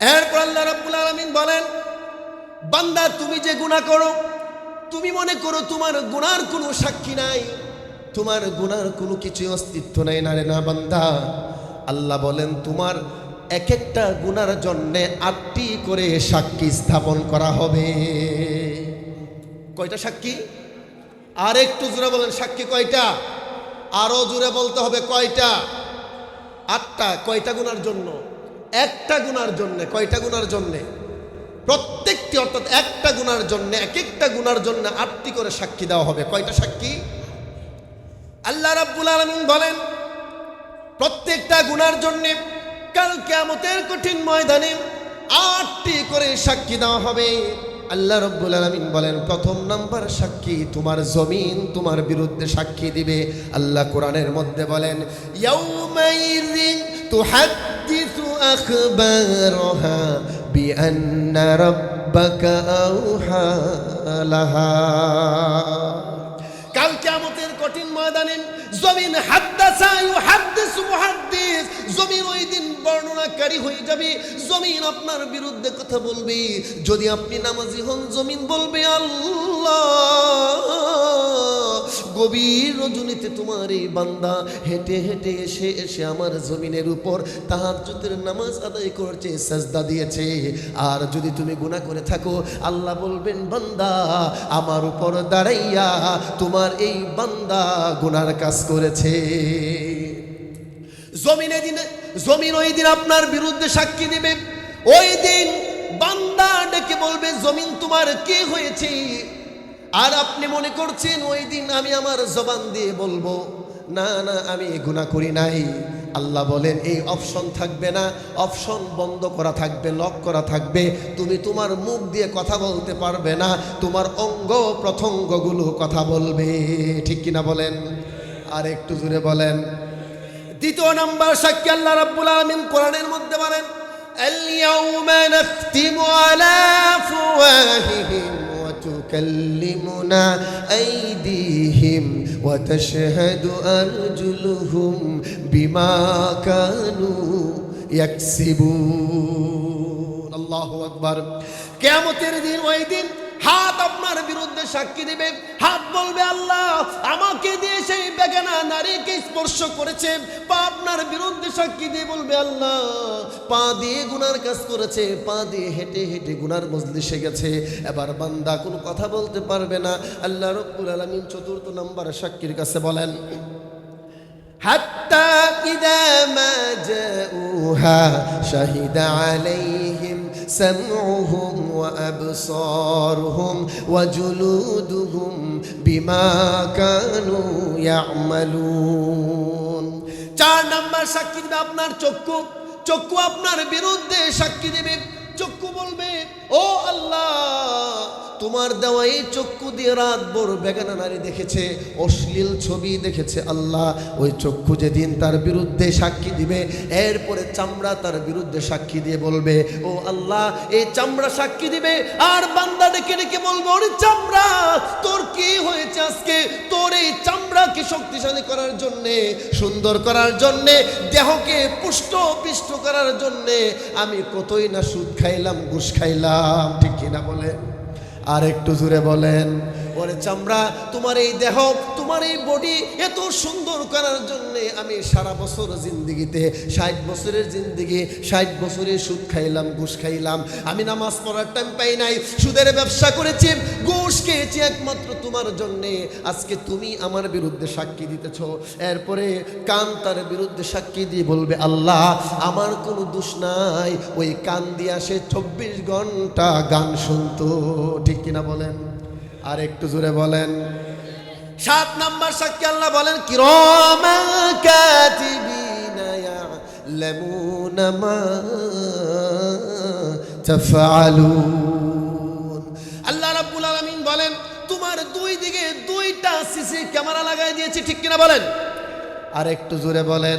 এরপর আল্লাহ রাব্বুল আলামিন বলেন, বান্দা, তুমি যে গুনাহ করো, তুমি মনে করো তোমার গুনার কোনো সাক্ষী নাই, তোমার গুনার কোনো কিছু অস্তিত্ব নাই। না রে, না বান্দা। আল্লাহ বলেন, তোমার এক একটা গুনার জন্যে আটটি করে সাক্ষী স্থাপন করা হবে। কয়টা সাক্ষী? আর একটু জোরে বলেন, সাক্ষী কয়টা? আরও জোরে বলতে হবে, কয়টা? আটটা, কয়টা গুনার জন্য? একটা গুনার জন্য, কয়টা গুনার জন্যে? প্রত্যেকটি অর্থাৎ একটা গুনার জন্য এক একটা গুনার জন্য আটটি করে সাক্ষী দেওয়া হবে। কয়টা সাক্ষী? আল্লাহ রাব্বুল আলামিন বলেন, প্রত্যেকটা গুনার জন্য কাল কিয়ামতের কঠিন ময়দানে আটটি করে সাক্ষী দেওয়া হবে। আল্লাহ রব্বুল আলামিন বলেন, প্রথম নাম্বার সাক্ষী তোমার জমিন, তোমার বিরুদ্ধে সাক্ষী দিবে। আল্লাহ কোরআনের মধ্যে বলেন, ইয়াউমাইযিন তুহাদ্দিসু আখবারহা বিআন্না রাব্বাকা আওহা লাহা কাল কিয়ামতের কঠিন ময়দানে জমিন হাদ্দাসা ইউহাদ্দিস মুহাদ্দিস, জমিন ওই দিন বর্ণনাকারী হয়ে যাবে, জমিন আপনার বিরুদ্ধে কথা বলবে। যদি আপনি নামাজি হন, জমিন বলবে আল্লাহ। গভীর রজনীতে তোমার এই বান্দা হেঁটে হেঁটে এসে এসে আমার জমিনের উপর তাহাজ্জুদের নামাজ আদায় করছে, সাজদা দিয়েছে। আর যদি তুমি গুনাহ করে থাকো, আল্লাহ বলবেন, বান্দা, আমার উপর দাঁড়াইয়া তোমার এই বান্দা গুনার কাজ করেছে। জমিনে দিনে, জমিন ওই দিন আপনার বিরুদ্ধে সাক্ষী দিবে। ওই দিন বান্দা ডেকে বলবে, জমিন তোমার কে হয়েছে? আর আপনি মনে করছেন ওই দিন আমি আমার জবান দিয়ে বলবো না না আমি গুনাহ করি নাই আল্লাহ বলেন এই অপশন থাকবে না অপশন বন্ধ করা থাকবে লক করা থাকবে তুমি তোমার মুখ দিয়ে কথা বলতে পারবে না তোমার অঙ্গ প্রত্যঙ্গগুলো কথা বলবে ঠিক কিনা বলেন আর একটু জুড়ে বলেন দ্বিতীয় নাম্বার সাক্ষী আল্লাহ রাব্বুল আলামিন কোরআনের মধ্যে বলেন اليوم نختم على أفواههم وتكلمنا أيديهم وتشهد أرجلهم بما كانوا يكسبون الله أكبر কেয়ামতের দিন ওই দিন হাত আপনার বিরুদ্ধে সাক্ষী দিবে হাত বলবে আল্লাহ আমাকে দিয়ে সেই বেগানা নারীকে স্পর্শ করেছে পা আপনার বিরুদ্ধে সাক্ষী দিয়ে বলবে আল্লাহ পা দিয়ে গুনার কাজ করেছে পা দিয়ে হেঁটে হেঁটে গুনার মজলিসে গেছে এবার বান্দা কোনো কথা বলতে পারবে না আল্লাহ রব্বুল আলমিন চতুর্থ নম্বর সাক্ষীর কাছে বলেন حتى إذا ما جاءوها شهد عليهم سمعهم وأبصارهم وجلودهم بما كانوا يعملون চার নাম্বার সাক্ষী দিবে আপনার চক্ষু চক্ষু আপনার বিরুদ্ধে সাক্ষী দিবে চক্ষু বলবে ও আল্লাহ তোমার দেওয়া এই চক্ষু দিয়ে রাত ভোর বেগানা নারী দেখেছে, অশ্লীল ছবি দেখেছে আল্লাহ। ওই চক্ষু যেদিন তার বিরুদ্ধে সাক্ষী দিবে, এরপরে চামড়া তার বিরুদ্ধে সাক্ষী দিয়ে বলবে, ও আল্লাহ, এই চামড়া সাক্ষী দিবে, আর বান্দা ডেকে ডেকে বলব, ওরে চামড়া, তোর কি হয়েছে আজকে? তোর এই চামড়াকে শক্তিশালী করার জন্যে, সুন্দর করার জন্যে, দেহকে পুষ্ট পিষ্ট করার জন্যে, আমি কতই না সুদ খাইলাম, ঘুষ খাইলাম। ঠিক কিনা বলে আর একটু জুড়ে বলেন ওরে চামড়া তোমার এই দেহ তোমার এই বডি এত সুন্দর করার জন্য আমি সারা বছর জিন্দিগিতে, ষাট বছরের জিন্দিগি, ষাট বছরে সুদ খাইলাম, ঘুষ খাইলাম, আমি নামাজ পড়ার টাইম পাই নাই, সুদের ব্যবসা করেছি, ঘুষ খেয়েছি একমাত্র তোমার জন্যে। আজকে তুমি আমার বিরুদ্ধে সাক্ষী দিতেছ, এরপরে কান তার বিরুদ্ধে সাক্ষী দিয়ে বলবে, আল্লাহ, আমার কোনো দোষ নাই। ওই কান দিয়া সে চব্বিশ ঘণ্টা গান শুনতো, ঠিক কিনা বলেন? আর একটু জোরে বলেন। সাত নাম্বার সাক্ষী আল্লাহ বলেন কিরমা আল্লাহ রাব্বুল আলামিন বলেন, তোমার দুই দিকে দুইটা সিসি ক্যামেরা লাগাই দিয়েছি, ঠিক কিনা বলেন? আর একটু জোরে বলেন,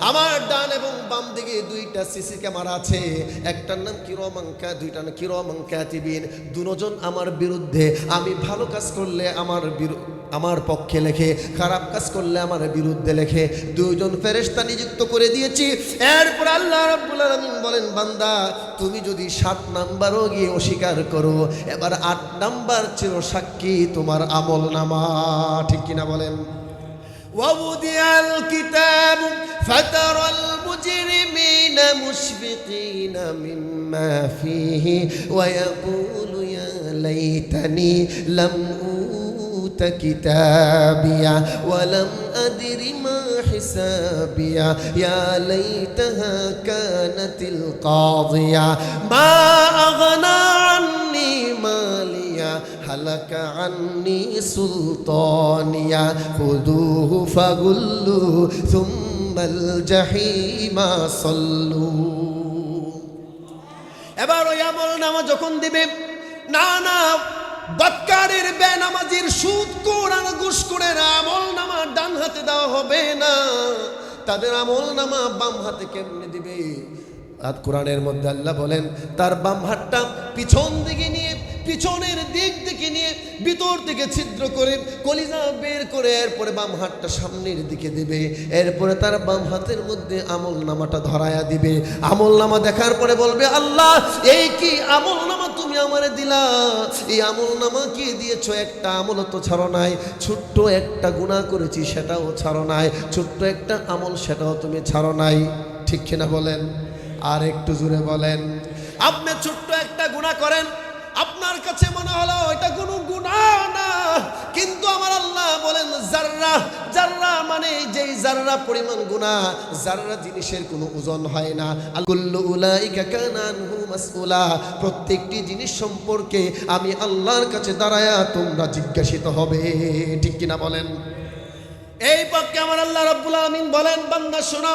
আমার ডান এবং বাম দিকে দুইটা সিসি ক্যামেরা আছে, একটার নাম কিরমাঙ্কা দুইটার নাম কিরমাঙ্কা তিবিন দুজন আমার বিরুদ্ধে, আমি ভালো কাজ করলে আমার বিরু- আমার পক্ষে লেখে খারাপ কাজ করলে আমার বিরুদ্ধে লেখে দুইজন ফেরেশতা নিযুক্ত করে দিয়েছি এরপর আল্লাহ রাব্বুল আলামিন বলেন বান্দা তুমি যদি সাত নাম্বারও গিয়ে অস্বীকার করো এবার আট নাম্বার ছিল সাক্ষী তোমার আমল নামা ঠিক কিনা বলেন ووضع الكتاب فترى المجرمين مشفقين مما فيه ويقول يا ليتني لم أوت كتابيا ولم أدر ما حسابيا يا ليتها كانت القاضية ما أغنى عني ماليا هلك عني سلطانيا خذوه فغلوه ثم الجحيم صلوا এবার ওই আমল নামা যখন দিবে না না বৎকারের বেনামাজির সুদ কোরআন ঘুষ করে আমল নামা ডান হাতে দেওয়া হবে না। তাদের আমল নামা বাম হাতে কেমনে দিবে? আর কোরআনের মধ্যে আল্লাহ বলেন, তার বাম হাতটা পিছন দিকে নিয়ে, পিছনের দিক থেকে নিয়ে, ভিতর থেকে ছিদ্র করে, কলিজা বের করে এরপরে বাম হাতটা সামনের দিকে দেবে। এরপরে তার বাম হাতের মধ্যে আমল নামাটা ধরায়া দিবে। আমল নামা দেখার পরে বলবে, আল্লাহ, এই কি আমল নামা তুমি আমারে দিলা? এই আমল নামা কি দিয়েছ? একটা আমল তো ছাড়ো নাই। ছোট্ট একটা গুণা করেছি, সেটাও ছাড়ো নাই। ছোট্ট একটা আমল, সেটাও তুমি ছাড়ো নাই। ঠিক কিনা বলেন? আর একটু জুড়ে বলেন। আপনি ছোট্ট একটা গুণা করেন আপনার কাছে মনে হলো এটা কোনো গুণা না কিন্তু আমার আল্লাহ বলেন জাররা জাররা মানে যেই জাররা পরিমাণ গুণা জাররা জিনিসের কোনো ওজন হয় না। আল্লাহ উলাইকা কানা আনহু মাসউলা প্রত্যেকটি জিনিস সম্পর্কে আমি আল্লাহর কাছে দাঁড়ায়া তোমরা জিজ্ঞাসিত হবে ঠিক কিনা বলেন? এই পক্ষে আমার আল্লাহ রাব্বুল আলামিন বলেন বান্দা শোনো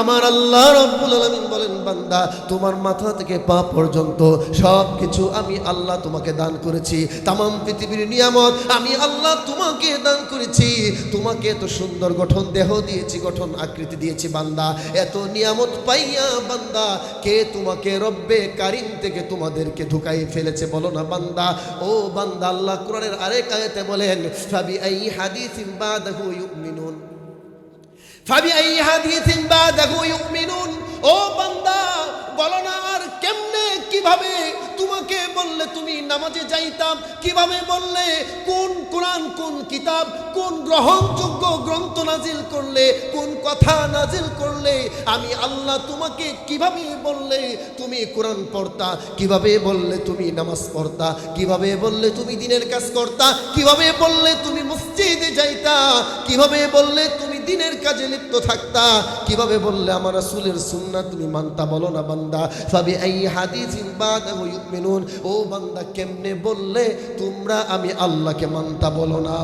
আমার আল্লাহ রাব্বুল আলামিন বলেন, বান্দা, তোমার মাথা থেকে পা পর্যন্ত সব কিছু আমি আল্লাহ তোমাকে দান করেছি। তামাম পৃথিবীর নিয়ামত আমি আল্লাহ তোমাকে দান করেছি। তোমাকে এত সুন্দর গঠন দেহ দিয়েছি, গঠন আকৃতি দিয়েছি, বান্দা। এত নিয়ামত পাইয়া, বান্দা, কে তোমাকে রব্বে কারিম থেকে তোমাদেরকে ঢুকাই ফেলেছে বলো না, বান্দা? ও বান্দা, আল্লাহ কোরআনের আরেক আয়াতে বলেন, ফাবি আই হাদিসিম বাদাহু ইউমিনুন। ফাবি ও বান্দা, বলো না আর কেমনে, কীভাবে তোমাকে বললে তুমি নামাজে যাইতাম? কীভাবে বললে কোন কোরআন, কোন কিতাব, কোন গ্রহণযোগ্য গ্রন্থ নাজিল করলে, কোন কথা নাজিল করলে, আমি আল্লাহ তোমাকে কীভাবে বললে তুমি কোরআন পড়তা? কীভাবে বললে তুমি নামাজ পড়তা? কীভাবে বললে তুমি দিনের কাজ করতা? কীভাবে বললে তুমি মসজিদে যাইতা? কীভাবে বললে তুমি দিনের কাজে লিপ্ত থাকতা। কীভাবে বললে, আমার রাসূলের সুন্নাহ তুমি মানতা, বলো না বান্দা? ফাবি এই হাদিসিন বাদাহু ও বান্দা, কেমনে বললে, তোমরা আমি আল্লাহকে মানতা, বলো না?